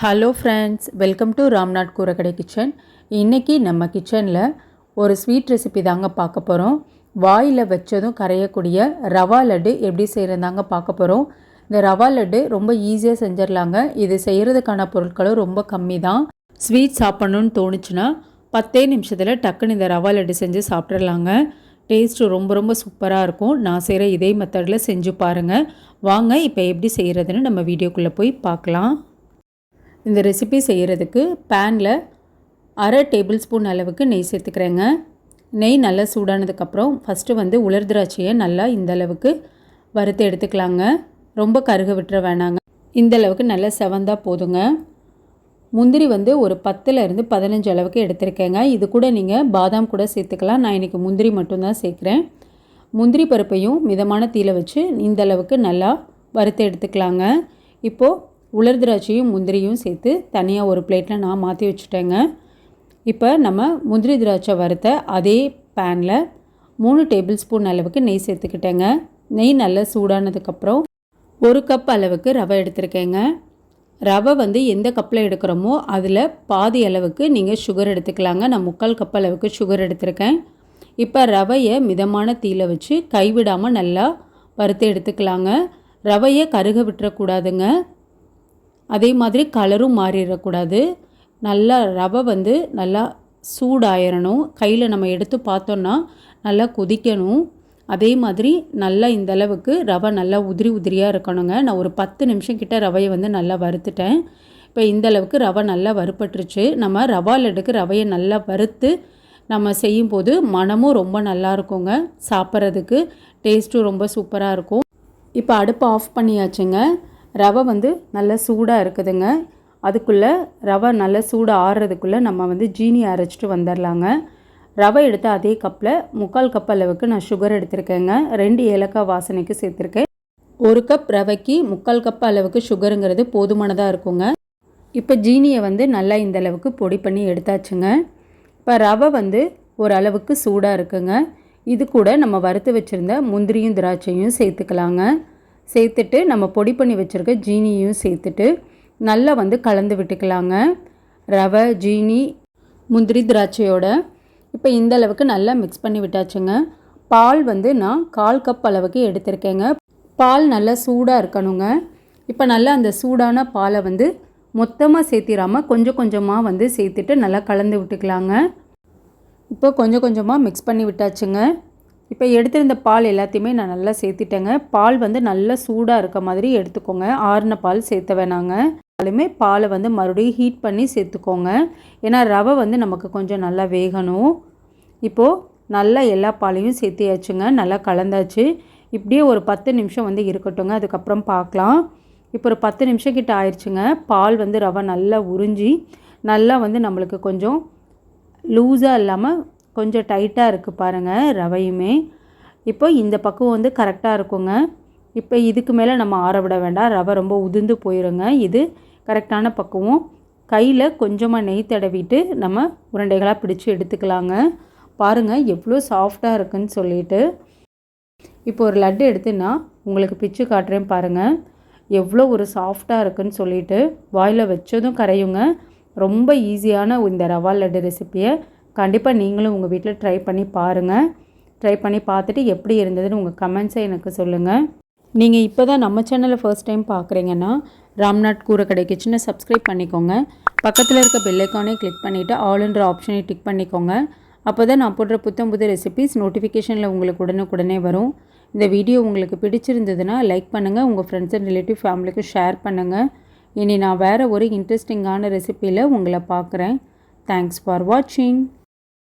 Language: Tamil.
Hello friends welcome to Ramnath Koorakkadai kitchen இன்றைக்கி நம்ம கிச்சனில் ஒரு ஸ்வீட் ரெசிபி தாங்க பார்க்க போகிறோம் வாயில் வச்சதும் கரையக்கூடிய ரவா லட்டு எப்படி செய்கிறதாங்க பார்க்க போகிறோம் இந்த ரவா லட்டு ரொம்ப ஈஸியாக செஞ்சிடலாங்க இது செய்கிறதுக்கான பொருட்களும் ரொம்ப கம்மி தான் ஸ்வீட் சாப்பிட்ணுன்னு தோணுச்சுன்னா பத்தே நிமிஷத்தில் டக்குன்னு இந்த ரவா லட்டு செஞ்சு சாப்பிட்றலாங்க டேஸ்ட்டு ரொம்ப ரொம்ப சூப்பராக இருக்கும். நான் செய்கிற இதே மெத்தடில் செஞ்சு பாருங்கள் வாங்க இப்போ எப்படி செய்கிறதுன்னு நம்ம வீடியோக்குள்ளே போய் பார்க்கலாம். இந்த ரெசிபி செய்கிறதுக்கு பேனில் அரை டேபிள் ஸ்பூன் அளவுக்கு நெய் சேர்த்துக்கிறேங்க. நெய் நல்லா சூடானதுக்கப்புறம் ஃபஸ்ட்டு வந்து உலர் திராட்சையை நல்லா இந்த அளவுக்கு வறுத்து எடுத்துக்கலாங்க. ரொம்ப கருக விட்டுற வேணாங்க. இந்த அளவுக்கு நல்லா செவந்தா போதுங்க. முந்திரி வந்து ஒரு பத்துலேருந்து பதினஞ்சு அளவுக்கு எடுத்திருக்கேங்க. இது கூட நீங்கள் பாதாம் கூட சேர்த்துக்கலாம். நான் இன்றைக்கி முந்திரி மட்டும்தான் சேர்க்குறேன். முந்திரி பருப்பையும் மிதமான தீல வச்சு இந்த அளவுக்கு நல்லா வறுத்து எடுத்துக்கலாங்க. இப்போது உலர் திராட்சையும் முந்திரியும் சேர்த்து தனியாக ஒரு பிளேட்டில் நான் மாற்றி வச்சுட்டேங்க. இப்போ நம்ம முந்திரி திராட்சை வறுத்த அதே பேனில் மூணு டேபிள் ஸ்பூன் அளவுக்கு நெய் சேர்த்துக்கிட்டேங்க. நெய் நல்லா சூடானதுக்கப்புறம் ஒரு கப் அளவுக்கு ரவை எடுத்திருக்கேங்க. ரவை வந்து எந்த கப்பில் எடுக்கிறோமோ அதில் பாதி அளவுக்கு நீங்கள் சுகர் எடுத்துக்கலாங்க. நான் முக்கால் கப் அளவுக்கு சுகர் எடுத்திருக்கேன். இப்போ ரவையை மிதமான தீயில் வச்சு கைவிடாமல் நல்லா வறுத்து எடுத்துக்கலாங்க. ரவையை கருக விட்டுறக்கூடாதுங்க. அதே மாதிரி கலரும் மாறிடக்கூடாது. நல்லா ரவை வந்து நல்லா சூடாயிரணும். கையில் நம்ம எடுத்து பார்த்தோன்னா நல்லா கொதிக்கணும். அதே மாதிரி நல்லா இந்த அளவுக்கு ரவை நல்லா உதிரி உதிரியாக இருக்கணுங்க. நான் ஒரு பத்து நிமிஷம் கிட்ட ரவையை வந்து நல்லா வறுத்துட்டேன். இப்போ இந்த அளவுக்கு ரவை நல்லா வறுப்பட்டுருச்சு நம்ம ரவா லட்டுக்கு ரவையை நல்லா வறுத்து நம்ம செய்யும்போது மனமும் ரொம்ப நல்லா இருக்குங்க. சாப்பிட்றதுக்கு டேஸ்ட்டும் ரொம்ப சூப்பராக இருக்கும். இப்போ அடுப்பு ஆஃப் பண்ணியாச்சுங்க. ரவை வந்து நல்லா சூடாக இருக்குதுங்க. அதுக்குள்ளே ரவை நல்லா சூடாக ஆறுறதுக்குள்ளே நம்ம வந்து ஜீனி அரைச்சிட்டு வந்துடலாங்க ரவை எடுத்து அதே கப்பில் முக்கால் கப் அளவுக்கு நான் சுகர் எடுத்திருக்கேங்க. ரெண்டு ஏலக்காய் வாசனைக்கு சேர்த்துருக்கேன். ஒரு கப் ரவைக்கு முக்கால் கப் அளவுக்கு சுகருங்கிறது போதுமானதாக இருக்குங்க. இப்போ ஜீனியை வந்து நல்லா இந்த அளவுக்கு பொடி பண்ணி எடுத்தாச்சுங்க. இப்போ ரவை வந்து ஓரளவுக்கு சூடாக இருக்குங்க. இது கூட நம்ம வறுத்து வச்சுருந்த முந்திரியும் திராட்சையும் சேர்த்துக்கலாங்க. சேர்த்துட்டு நம்ம பொடி பண்ணி வச்சுருக்க ஜீனியும் சேர்த்துட்டு நல்லா வந்து கலந்து விட்டுக்கலாங்க. ரவை ஜீனி முந்திரி திராட்சையோட. இப்போ இந்த அளவுக்கு நல்லா மிக்ஸ் பண்ணி விட்டாச்சுங்க. பால் வந்து நான் கால் கப் அளவுக்கு எடுத்திருக்கேங்க. பால் நல்லா சூடாக இருக்கணுங்க. இப்போ நல்லா அந்த சூடான பாலை வந்து மொத்தமாக சேர்த்திடாமல் கொஞ்சம் கொஞ்சமாக வந்து சேர்த்துட்டு நல்லா கலந்து விட்டுக்கலாங்க. இப்போ கொஞ்சம் கொஞ்சமாக மிக்ஸ் பண்ணி விட்டாச்சுங்க. இப்போ எடுத்திருந்த பால் எல்லாத்தையுமே நான் நல்லா சேர்த்திட்டேங்க. பால் வந்து நல்லா சூடாக இருக்க மாதிரி எடுத்துக்கோங்க. ஆறுன பால் சேர்த்த வேணாங்க அதுமே பாலை வந்து மறுபடியும் ஹீட் பண்ணி சேர்த்துக்கோங்க. ஏன்னா ரவை வந்து நமக்கு கொஞ்சம் நல்லா வேகணும். இப்போது நல்லா எல்லா பாலையும் சேர்த்தியாச்சுங்க. நல்லா கலந்தாச்சு. இப்படியே ஒரு பத்து நிமிஷம் வந்து இருக்கட்டுங்க அதுக்கப்புறம் பார்க்கலாம். இப்போ ஒரு பத்து நிமிஷம் கிட்ட ஆயிடுச்சுங்க பால் வந்து ரவை நல்லா உறிஞ்சி நல்லா வந்து நம்மளுக்கு கொஞ்சம் லூஸாக இல்லாமல் கொஞ்சம் டைட்டாக இருக்குது பாருங்கள் ரவையுமே. இப்போ இந்த பக்குவம் வந்து கரெக்டாக இருக்குங்க. இப்போ இதுக்கு மேலே நம்ம ஆற விட வேண்டாம் ரவை ரொம்ப உதிர்ந்து போயிருங்க. இது கரெக்டான பக்குவம். கையில் கொஞ்சமாக நெய் தடவிட்டு நம்ம உருண்டைகளாக பிடிச்சி எடுத்துக்கலாங்க. பாருங்கள் எவ்வளோ சாஃப்டாக இருக்குன்னு சொல்லிட்டு. இப்போ ஒரு லட்டு எடுத்துன்னா உங்களுக்கு பிச்சு காட்டுறேன் பாருங்கள் எவ்வளோ ஒரு சாஃப்டாக இருக்குன்னு சொல்லிட்டு வாயில் வச்சதும் கரையுங்க. ரொம்ப ஈஸியான இந்த ரவா லட்டு ரெசிப்பியை கண்டிப்பாக நீங்களும் உங்கள் வீட்டில் ட்ரை பண்ணி பாருங்கள் ட்ரை பண்ணி பார்த்துட்டு எப்படி இருந்ததுன்னு உங்கள் கமெண்ட்ஸை எனக்கு சொல்லுங்கள் நீங்கள் இப்போ தான் நம்ம சேனலை ஃபர்ஸ்ட் டைம் பார்க்குறீங்கன்னா ராம்நாத் கடை கிச்சனை சப்ஸ்கிரைப் பண்ணிக்கோங்க. பக்கத்தில் இருக்க பெல்லைக்கானே கிளிக் பண்ணிவிட்டு ஆல்ன்ற ஆப்ஷனை டிக் பண்ணிக்கோங்க. அப்போ தான் நான் போடுற புத்தம் புது ரெசிபிஸ் நோட்டிஃபிகேஷனில் உங்களுக்கு உடனுக்குடனே வரும். இந்த வீடியோ உங்களுக்கு பிடிச்சிருந்ததுன்னா லைக் பண்ணுங்கள் உங்கள் ஃப்ரெண்ட்ஸ் அண்ட் ரிலேட்டிவ் ஃபேமிலிக்கு ஷேர் பண்ணுங்கள் இனி நான் வேறு ஒரு இன்ட்ரெஸ்டிங்கான ரெசிப்பியில் உங்களை பார்க்குறேன் தேங்க்ஸ் ஃபார் வாட்சிங்